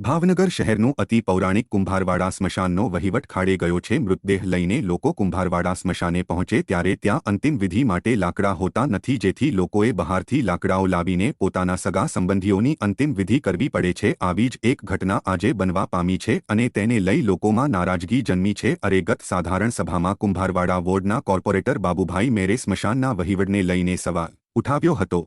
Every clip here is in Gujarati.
ભાવનગર શહેરનું અતિ પૌરાણિક કુંભારવાડા સ્મશાનનો વહીવટ ખાડે ગયો છે. મૃતદેહ લઈને લોકો કુંભારવાડા સ્મશાને પહોંચે ત્યારે ત્યાં અંતિમ વિધિ માટે લાકડા હોતા નથી, જેથી લોકોએ બહારથી લાકડાઓ લાવીને પોતાના સગા સંબંધીઓની અંતિમ વિધિ કરવી પડે છે. આવી જ એક ઘટના આજે બનવા પામી છે અને તેને લઈ લોકોમાં નારાજગી જન્મી છે. અરે, ગત સાધારણ સભામાં કુંભારવાડા વોર્ડના કોર્પોરેટર બાબુભાઈ મેરે સ્મશાનના વહીવટને લઈને સવાલ ઉઠાવ્યો હતો.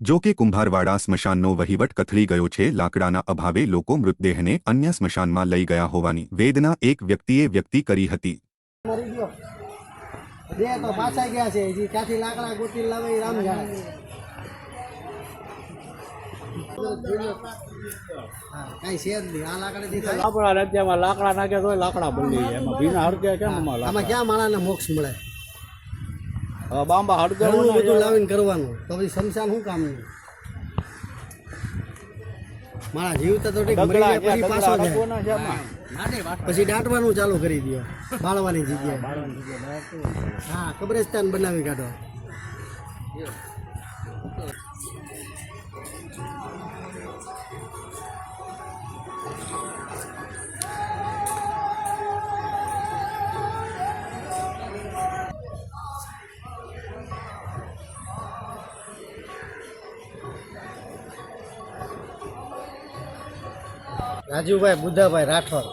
જો કે કુંભારવાડા સ્મશાનનો વહીવટ કથળી ગયો છે લાકડાના અભાવે લોકો મૃતદેહને અન્ય સ્મશાનમાં લઈ ગયા હોવાની વેદના એક વ્યક્તિએ વ્યક્તિ કરી હતી. બે તો પાછા ગયા છે હજી ક્યાંથી લાકડા ગોતી લાવે એ રામ જાણે. હા છે જ નહીં. આ લાકડાથી થાય. લાકડા નથી લાકડા નાખે તોય લાકડા બદલી એમાં ભીના હડકે કેમ આમાં ક્યાં માણસને મોક્ષ મળે? બાંબા હડકે બધું લાવીને કરવાનું. તો પછી શમશાન શું કામ મારા જીવતા તો ઠીક મરી જાય પછી પાછો જાય. પછી દાટવાનું ચાલુ કરી દો બાળવાની જગ્યાએ. હા કબ્રસ્તાન બનાવી કાઢો. રાજુભાઈ બુદ્ધાભાઈ રાઠોડ.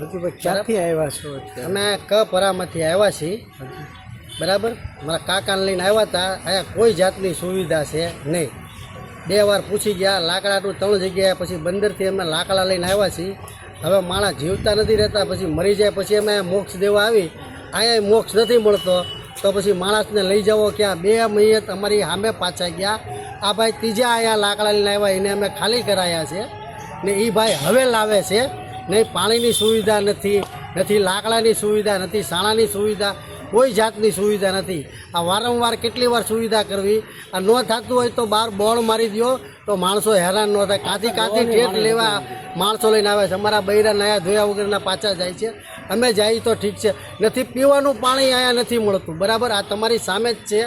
રાજુભાઈ ક્યાંથી આવ્યા છો અમે ક પરામાંથી આવ્યા છીએ. બરાબર? મારા કાકાને લઈને આવ્યા હતા. અહીંયા કોઈ જાતની સુવિધા છે નહીં. બે વાર પૂછી ગયા લાકડાનું ત્રણ જગ્યાએ પછી બંદરથી અમે લાકડા લઈને આવ્યા છીએ. હવે માણસ જીવતા નથી રહેતા પછી મરી જાય પછી અમે મોક્ષ દેવા આવી. અહીંયા મોક્ષ નથી મળતો. તો પછી માણસને લઈ જાવો ક્યાં? બે મહિયત અમારી સામે પાછા ગયા. આ ભાઈ ત્રીજા અહીંયા લાકડા લઈને આવ્યા એને અમે ખાલી કરાયા છે. ને એ ભાઈ હવે લાવે છે. નહીં પાણીની સુવિધા નથી નથી લાકડાની સુવિધા નથી શાળાની સુવિધા કોઈ જાતની સુવિધા નથી. આ વારંવાર કેટલી વાર સુવિધા કરવી? આ ન થતું હોય તો બહાર બોળ મારી દો તો માણસો હેરાન ન થાય. કાંથી કાંથી ઠેઠ લેવા માણસો લઈને આવે છે. અમારા બૈરા નયા ધોયા વગરના પાછા જાય છે. અમે જઈએ તો ઠીક છે. નથી પીવાનું પાણી અહીંયા નથી મળતું. બરાબર? આ તમારી સામે જ છે.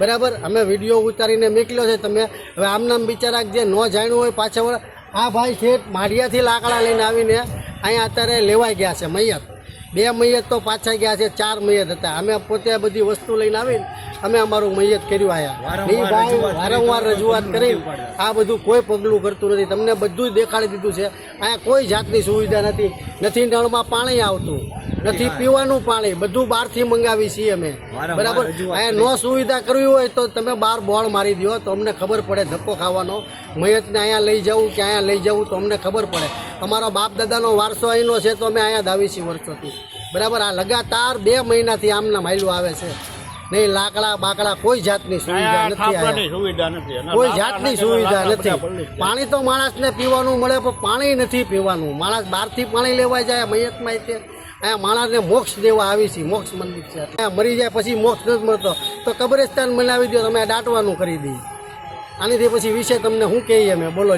બરાબર? અમે વીડિયો ઉતારીને મોકલ્યો છે તમે. હવે આમનામ બિચારા જે ન જાણ્યું હોય પાછા વળ- આ ભાઈ છે માઢિયાથી લાકડા લઈને આવીને અહીંયા અત્યારે લેવાઈ ગયા છે મૈયત. બે મૈયત તો પાછા ગયા છે ચાર મૈયત હતા. અમે પોતે બધી વસ્તુ લઈને આવીને અમે અમારું મૈયત કર્યું આયા. વારંવાર રજૂઆત કરી આ બધું કોઈ પગલું કરતું નથી. તમને બધું જ દેખાડી દીધું છે. અહીંયા કોઈ જાતની સુવિધા નથી. નથી નળમાં પાણી આવતું. નથી પીવાનું પાણી. બધું બહારથી મંગાવી છીએ અમે. બરાબર? અહીંયા નો સુવિધા કરવી હોય તો તમે બહાર બોળ મારી દો તો અમને ખબર પડે ધક્કો ખાવાનો. મયતને અહીંયા લઈ જવું કે અહીંયા લઈ જવું તો અમને ખબર પડે. અમારો બાપ દાદાનો વારસો અહીંનો છે તો અમે અહીંયા દાવીસી વર્ષોથી. બરાબર આ લગાતાર બે મહિનાથી આમના માયલું આવે છે. નહીં લાકડા બાકડા કોઈ જાતની સુવિધા નથી કોઈ જાતની સુવિધા નથી. પાણી તો માણસને પીવાનું મળે પણ પાણી નથી પીવાનું. માણસ બહારથી પાણી લેવા જાય મયતમાં તે અહીંયા માણસને મોક્ષ દેવા આવી છે મોક્ષ મંદિર છે. અહીંયા મરી જાય પછી મોક્ષ નથી મળતો. તો કબ્રસ્તાન બનાવી દો તમે દાટવાનું કરી દઈએ આનાથી પછી વિશે તમને શું કહીએ અમે બોલો.